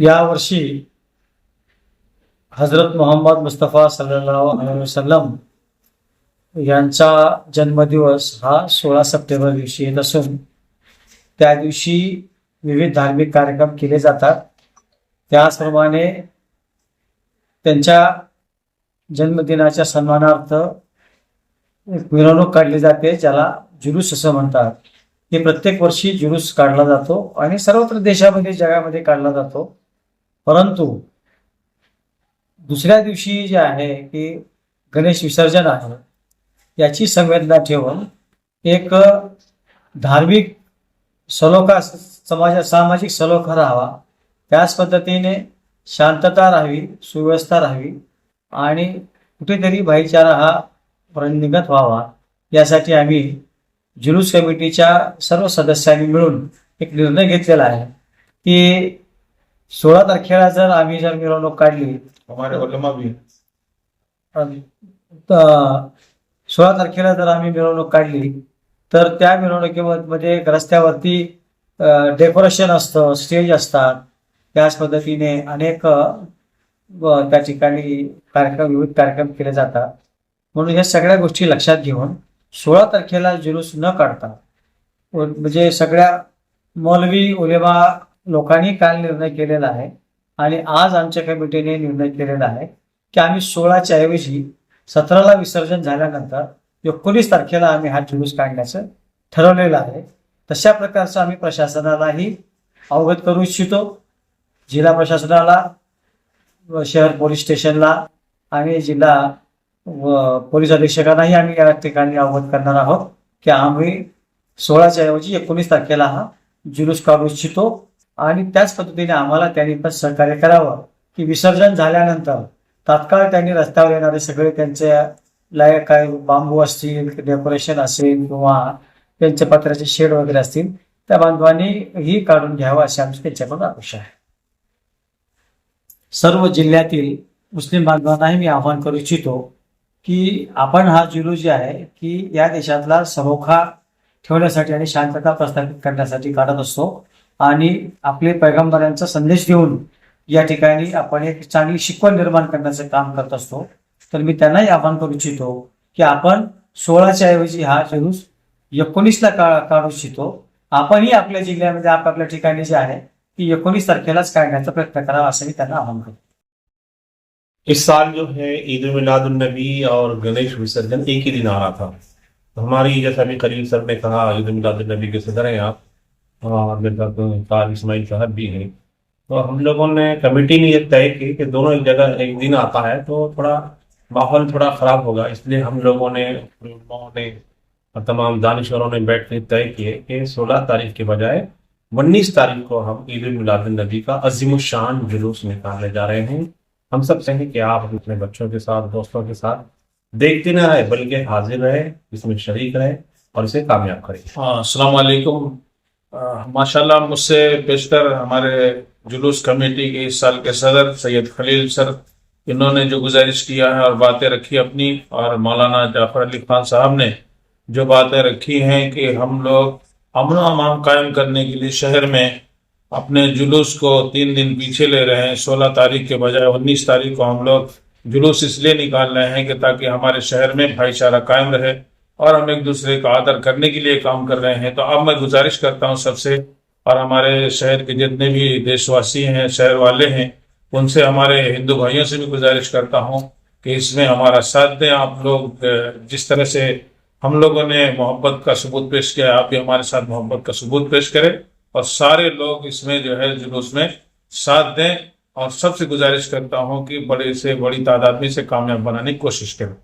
यावर्षी हजरत मोहम्मद मुस्तफा सल्लल्लाहु अलैहि यांचा जन्मदिवस हा सोळा सप्टेंबर दिवशी येत असून त्या दिवशी विविध धार्मिक कार्यक्रम केले जातात. त्याचप्रमाणे त्यांच्या जन्मदिनाच्या सन्मानार्थ एक मिरवणूक काढली जाते ज्याला जुलूस असं म्हणतात. हे प्रत्येक वर्षी जुलूस काढला जातो आणि सर्वत्र देशामध्ये जगामध्ये काढला जातो. परंतु दुसऱ्या दिवशी जे आहे की गणेश विसर्जन आहे याची संवेदना ठेवून एक धार्मिक सलोखा समाजा सामाजिक सलोखा राहावा. त्याच पद्धतीने शांतता राहावी सुव्यवस्था राहावी आणि कुठेतरी भाईचारा हा निगत व्हावा. यासाठी आम्ही जुलूस कमिटीच्या सर्व सदस्यांनी मिळून एक निर्णय घेतलेला आहे की सोळा तारखेला जर आम्ही जर मिरवणूक काढली सोळा तारखेला जर आम्ही मिरवणूक काढली तर त्या मिरवणुकीमध्ये रस्त्यावरती डेकोरेशन असतं स्टेज असतात. त्याच पद्धतीने अनेक त्या ठिकाणी कार्यक्रम विविध कार्यक्रम केले जातात. म्हणून ह्या सगळ्या गोष्टी लक्षात घेऊन सोळा तारखेला जुलूस न काढता म्हणजे सगळ्या मौलवी उलेमा लोकांनी काल निर्णय केलेला आहे आणि आज आमच्या कमिटीने निर्णय केलेला आहे की आम्ही सोळाच्या ऐवजी सतराला विसर्जन झाल्यानंतर एकोणीस तारखेला आम्ही हा जुलूस काढण्याचं ठरवलेलं आहे. तशा प्रकारचं आम्ही प्रशासनालाही अवगत करू इच्छितो. जिल्हा प्रशासनाला शहर पोलीस स्टेशनला आणि जिल्हा व पोलीस अधीक्षकांनाही आम्ही या ठिकाणी अवगत करणार आहोत की आम्ही सोळाच्या ऐवजी एकोणीस तारखेला हा जुलूस काढू इच्छितो. आणि त्याच पद्धतीने आम्हाला त्यांनी पण सहकार्य करावं. की विसर्जन झाल्यानंतर तात्काळ त्यांनी रस्त्यावर येणारे सगळे त्यांचे लायक काय बांबू असतील डेकोरेशन असेल किंवा त्यांचे पत्र्याचे शेड वगैरे असतील त्या बांधवांनी ही काढून घ्यावं अशी आमची त्यांच्याकडून अपेक्षा आहे. सर्व जिल्ह्यातील मुस्लिम बांधवांनाही मी आवाहन करू इच्छितो की आपण हा जुलू जे आहे की या देशातला सरोखा ठेवण्यासाठी आणि शांतता प्रस्थापित करण्यासाठी काढत असतो. आणि आपले पैगंबरांचा संदेश घेऊन या ठिकाणी आपण एक चांगली शिकवण निर्माण करण्याचं काम करत असतो. तर मी त्यांनाही आवाहन करू इच्छितो की आपण सोळाच्या ऐवजी हा जुलूस एकोणीसला का काढू इच्छितो आपणही आपल्या जिल्ह्यामध्ये आपापल्या ठिकाणी जे आहे की एकोणीस तारखेलाच काढण्याचा प्रयत्न करावा असं मी त्यांना आवाहन करतो. इस साल जो है ईद मिलादुलनबी और गणेश विसर्जन एक ही दिन आ रहा था। तो हमारी जैसा अभी खलील सर ने कहा ईद मिलादुलनबी के सदर हैं आप। और मेरे साथ तार इस्माइल साहब भी हैं। तो हम लोगों ने कमेटी ने ये तय की कि दोनों एक जगह एक दिन आता है तो थोड़ा माहौल थोड़ा खराब होगा। इसलिए हम लोगों ने ने और तमाम दानश्वरों ने बैठ कर तय किए कि सोलह तारीख के बजाय उन्नीस तारीख को हम ईद मिलादुलनबी का अजीम शान जुलूस निकालने जा रहे हैं। हम सब चाहें कि आप अपने बच्चों के साथ दोस्तों के साथ देखते ना रहे बल्कि हाजिर रहे इसमें शरीक रहे और इसे कामयाब करें। हाँ अस्सलाम वालेकुम अ, माशाल्लाह मुझसे बेशतर हमारे जुलूस कमेटी के इस साल के सदर सैयद खलील सर, इन्होंने जो गुजारिश किया है और बातें रखी अपनी, और मौलाना जाफ़र अली खान साहब ने जो बातें रखी हैं कि हम लोग अमन अमान कायम करने के लिए शहर में अपने जुलूस को तीन दिन पीछे ले रहे हैं। सोलह तारीख के बजाय उन्नीस तारीख को हम लोग जुलूस इसलिए निकाल रहे हैं कि ताकि हमारे शहर में भाईचारा कायम रहे। और हम एक दूसरे का आदर करने के लिए काम कर रहे हैं। तो अब मैं गुजारिश करता हूँ सबसे, और हमारे शहर के जितने भी देशवासी हैं, शहर वाले हैं, उनसे हमारे हिंदू भाइयों से भी गुजारिश करता हूँ कि इसमें हमारा साथ दें। आप लोग जिस तरह से हम लोगों ने मोहब्बत का सबूत पेश किया, आप भी हमारे साथ मोहब्बत का सबूत पेश करें और सारे लोग इसमें जो है जुलूस में साथ दें। और सबसे गुजारिश करता हूँ कि बड़े से बड़ी तादाद में इसे कामयाब बनाने की कोशिश करें।